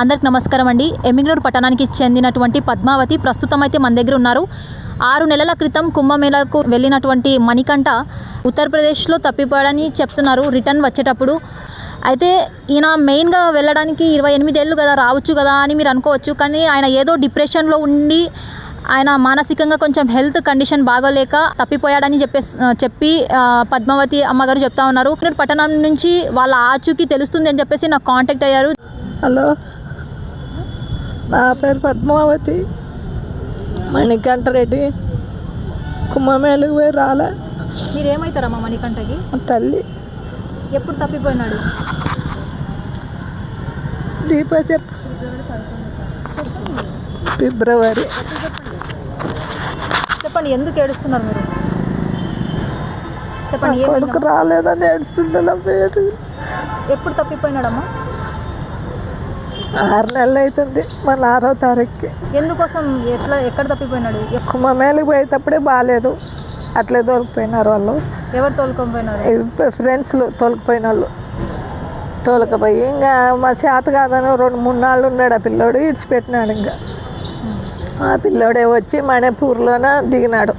అందరికి నమస్కారం అండి. ఎమ్మిగ్నూరు పట్టణానికి చెందినటువంటి పద్మావతి ప్రస్తుతం అయితే మన దగ్గర ఉన్నారు. ఆరు నెలల క్రితం కుంభమేళకు వెళ్ళినటువంటి మణికంఠ ఉత్తరప్రదేశ్లో తప్పిపోయాడని చెప్తున్నారు రిటర్న్ వచ్చేటప్పుడు. అయితే ఈయన మెయిన్గా వెళ్ళడానికి ఇరవై ఎనిమిదేళ్ళు కదా రావచ్చు కదా అని మీరు అనుకోవచ్చు. కానీ ఆయన ఏదో డిప్రెషన్లో ఉండి ఆయన మానసికంగా కొంచెం హెల్త్ కండిషన్ బాగోలేక తప్పిపోయాడని చెప్పేసి చెప్పి పద్మావతి అమ్మగారు చెప్తా ఉన్నారు. పట్టణం నుంచి వాళ్ళ ఆచూకీ తెలుస్తుంది అని చెప్పేసి నాకు కాంటాక్ట్ అయ్యారు. హలో. నా పేరు పద్మావతి. మణికంఠరెడ్డి కుంభమేళకు పోయి రాలే. మీరు ఏమవుతారమ్మా మణికంఠకి? మా తల్లి. ఎప్పుడు తప్పిపోయినాడు? దీప చెప్పు. ఫిబ్రవరి. చెప్పండి ఎందుకు ఏడుస్తున్నారు మీరు? నా చెప్పండి? కొడుకు రాలేదని ఏడుస్తుండే పేరు ఎప్పుడు తప్పిపోయినాడమ్మా? ఆరు నెలలు అవుతుంది మన ఆరో తారీఖుకి. ఎందుకోసం ఎట్లా ఎక్కడ తప్పిపోయినాడు? ఎ- కుంభమేళకి పోయేటప్పుడే బాగాలేదు. అట్లే తోలిపోయినారు వాళ్ళు. ఎవరు తోలుకొని పోయినారు ఫ్రెండ్స్లు తోలిపోయిన వాళ్ళు. తోలకపోయి ఇంకా మా చేత కాదని రెండు మూడు నాళ్ళు ఉన్నాడు ఆ పిల్లోడు ఇడిచిపెట్టినాడు ఇంకా. ఆ పిల్లోడే వచ్చి మణిపూర్లోన దిగినాడు.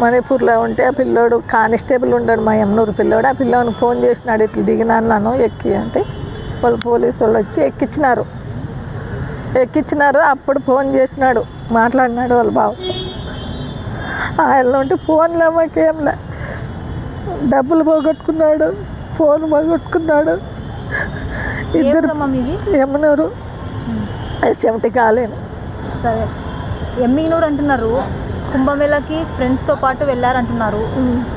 మణిపూర్లో ఉంటే ఆ పిల్లోడు కానిస్టేబుల్ ఉన్నాడు మా ఎమ్నూరు పిల్లోడు. ఆ పిల్లోనికి ఫోన్ చేసినాడు ఇట్లా దిగినాను నన్ను ఎక్కి అంటే. వాళ్ళు పోలీసు వాళ్ళు వచ్చి ఎక్కించినారు ఎక్కించినారు అప్పుడు ఫోన్ చేసినాడు మాట్లాడినాడు వాళ్ళ బావ. ఆయన ఉంటే ఫోన్లో మాకేంలే డబ్బులు పోగొట్టుకున్నాడు ఫోన్ పోగొట్టుకున్నాడు. ఇద్దరు యమునూరు సెవెంటీ కాలేను. సరే. ఎమ్మిగనూరు అంటున్నారు. కుంభమేళకి ఫ్రెండ్స్తో పాటు వెళ్ళారంటున్నారు.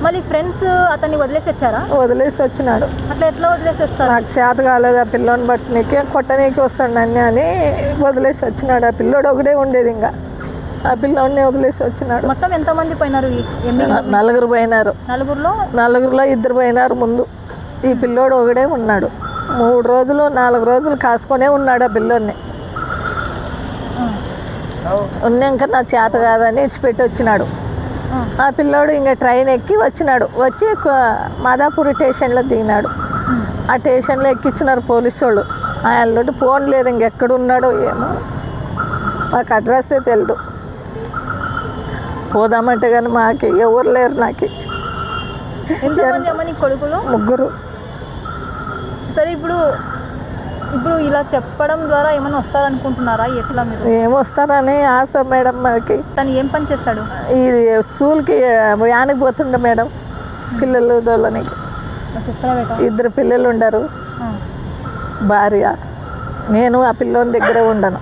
మళ్ళీ ఫ్రెండ్స్ అతన్ని వదిలేసి వచ్చారా? వదిలేసి వచ్చినాడు. అట్లా ఎట్లా వదిలేసి వస్తారు? నాకు చేత కాలేదు ఆ పిల్లోని బట్టి నీకే కొట్టనీకి వస్తాడు నన్ను అని వదిలేసి వచ్చినాడు. ఆ పిల్లోడు ఒకటే ఉండేది ఇంకా. ఆ పిల్లోడిని వదిలేసి వచ్చినాడు. మొత్తం ఎంతమంది పోయినారు నలుగురు పోయినారు. నలుగురిలో? నలుగురిలో ఇద్దరు పోయినారు ముందు. ఈ పిల్లోడు ఒకడే ఉన్నాడు. మూడు రోజులు నాలుగు రోజులు కాసుకొనే ఉన్నాడు ఆ పిల్లోడిని. ఉన్నాక నా చేత కాదని ఇడిచిపెట్టి వచ్చినాడు ఆ. పిల్లోడు ఇంకా ట్రైన్ ఎక్కి వచ్చినాడు. వచ్చి మాదాపూర్ స్టేషన్లో దిగినాడు. ఆ స్టేషన్లో ఎక్కించినారు పోలీసు వాళ్ళు ఆయన ఫోన్ లేదు ఇంకెక్కడ ఉన్నాడో ఏమో. మాకు అడ్రస్సే తెలియదు పోదామంటే కానీ మాకు ఎవరు లేరు నాకు. కొడుకులు? ముగ్గురు. సరే ఇప్పుడు ఇప్పుడు ఇలా చెప్పడం ద్వారా ఏమైనా వస్తారనుకుంటున్నారా ఎట్లా మీరు? ఏమొస్తారని ఆశ మేడం మాకి. తను ఏం పని చేస్తాడు? ఈ స్కూల్కి వ్యానికి పోతుండే మేడం పిల్లలు దొల్లనికి ఇద్దరు పిల్లలు ఉండరు. భార్య. నేను ఆ పిల్లోని దగ్గర ఉండను.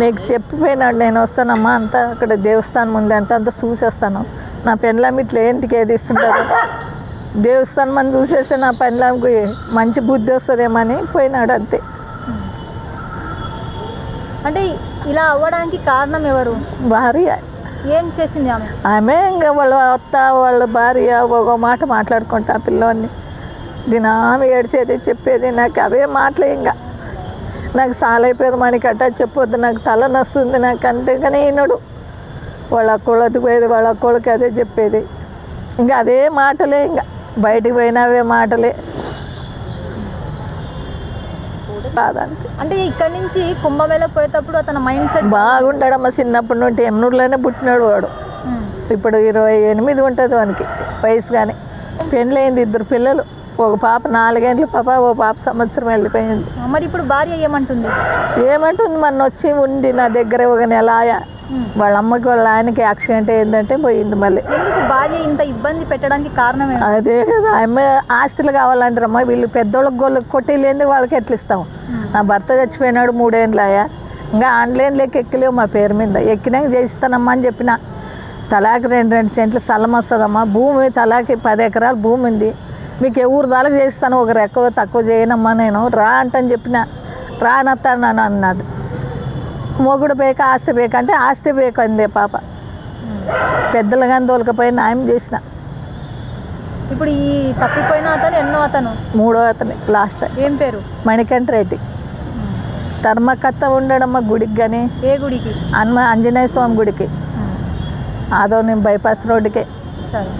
నీకు చెప్పిపోయినాడు నేను వస్తానమ్మా అంతా అక్కడ దేవస్థానం ఉంది అంటే అంతా చూసేస్తాను. నా పెళ్ళాం ఇట్లా ఏంటికి ఏది ఇస్తుంటారు? దేవస్థానం అని చూసేస్తే నా పెళ్ళాంకి మంచి బుద్ధి వస్తుందేమని పోయినాడు అంతే. అంటే ఇలా అవ్వడానికి కారణం ఎవరు? భార్య. ఏం చేసింది ఆమె? ఆమె ఇంకా వాళ్ళ అత్త వాళ్ళ భార్య ఒక మాట మాట్లాడుకుంటా ఆ పిల్లోని దీని ఆమె ఏడ్చేది చెప్పేది నాకు అవే మాటలే ఇంకా. నాకు సాలైపోయేది మనకట్ట చెప్పొద్దు నాకు తల నస్తుంది నాకు అంతేగానే ఈనడు వాళ్ళ అక్కళ్ళకి పోయేది వాళ్ళ అక్కళ్ళకి అదే చెప్పేది. ఇంకా అదే మాటలే ఇంకా. బయటికి పోయినా అవే మాటలే అంటే ఇక్కడి నుంచి కుంభమేళ పోయేటప్పుడు అతని మైండ్ సెట్ బాగుంటాడమ్మ చిన్నప్పటి నుండి ఎన్నూరులోనే పుట్టినాడు వాడు. ఇప్పుడు ఇరవై ఎనిమిది ఉంటుంది వానికి వయసు కానీ పెళ్ళయింది ఇద్దరు పిల్లలు. ఒక పాప నాలుగేండ్ల పాప ఓ పాప సంవత్సరం వెళ్ళిపోయింది. మరి ఇప్పుడు భార్య ఏమంటుంది? ఏమంటుంది? మొన్న వచ్చి ఉండి నా దగ్గర ఒక నెల ఆయా. వాళ్ళ అమ్మకి వాళ్ళ ఆయనకి యాక్సిడెంట్ అయిందంటే పోయింది మళ్ళీ. భార్య ఇంత ఇబ్బంది పెట్టడానికి కారణం ఏమి అదే కదా ఆమె ఆస్తులు కావాలంటారమ్మా వీళ్ళు పెద్దోళ్ళకి గోళ్ళకి కొట్టేలేంది వాళ్ళకి ఎట్లా ఇస్తాం? నా భర్త చచ్చిపోయినాడు మూడేళ్ళు ఆయా ఇంకా ఆన్లైన్లోకి ఎక్కలేవు మా పేరు మీద. ఎక్కినాక చేయిస్తానమ్మా అని చెప్పిన. తలాకి రెండు రెండు సెంట్లు స్థలం వస్తుందమ్మా. భూమి తలాకి పది ఎకరాల భూమి ఉంది. మీకు ఎవరు దానికి చేస్తాను ఒకరు ఎక్కువ తక్కువ చేయనమ్మా నేను. రా అంటని చెప్పిన. రానత్తాను అని అన్నాడు. మొగుడు బేక ఆస్తి బేక అంటే ఆస్తి బేక అందే పాప. పెద్దలు కానీ తోలకపోయి న్యాయం చేసిన. ఇప్పుడు ఈ తప్పిపోయిన అతను ఎన్నో అతను? మూడో అతని లాస్ట్. ఏం పేరు? మణికంఠ రెడ్డి. ధర్మకర్త ఉండడమ్మ గుడికి కానీ ఏ గుడికి? హనుమ ఆంజనేయ స్వామి గుడికి. ఆదోని బైపాస్ రోడ్డుకి. సరే.